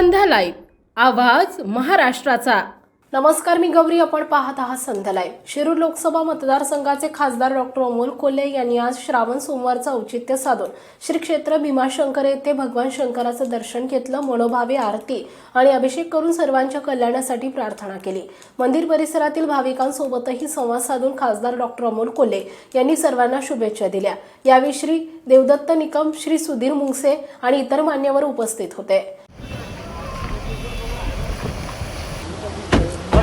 संध्या live आवाज महाराष्ट्राचा. नमस्कार मी गौरी. आपण पाहत आहात संध्या लाईव्ह शिरूर लोकसभा मतदारसंघाचे खासदार डॉक्टर अमोल कोल्हे यांनी आज श्रावण सोमवारचं औचित्य साधून श्री क्षेत्र भीमाशंकर येथे भगवान शंकराचं दर्शन घेतलं मनोभावे आरती आणि अभिषेक करून सर्वांच्या कल्याणासाठी प्रार्थना केली. मंदिर परिसरातील भाविकांसोबतही संवाद साधून खासदार डॉक्टर अमोल कोल्हे यांनी सर्वांना शुभेच्छा दिल्या. यावेळी श्री देवदत्त निकम श्री सुधीर मुंगसे आणि इतर मान्यवर उपस्थित होते.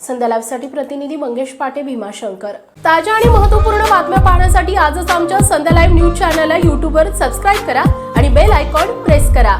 संध्या प्रतिनिधी मंगेश पाटे भीमाशंकर. ताज्या आणि महत्त्वपूर्ण बातम्या पाहण्यासाठी आजच आमच्या संध्या लाईव्ह न्यूज चॅनलला युट्यूबवर सबस्क्राईब करा आणि बेल आयकॉन प्रेस करा.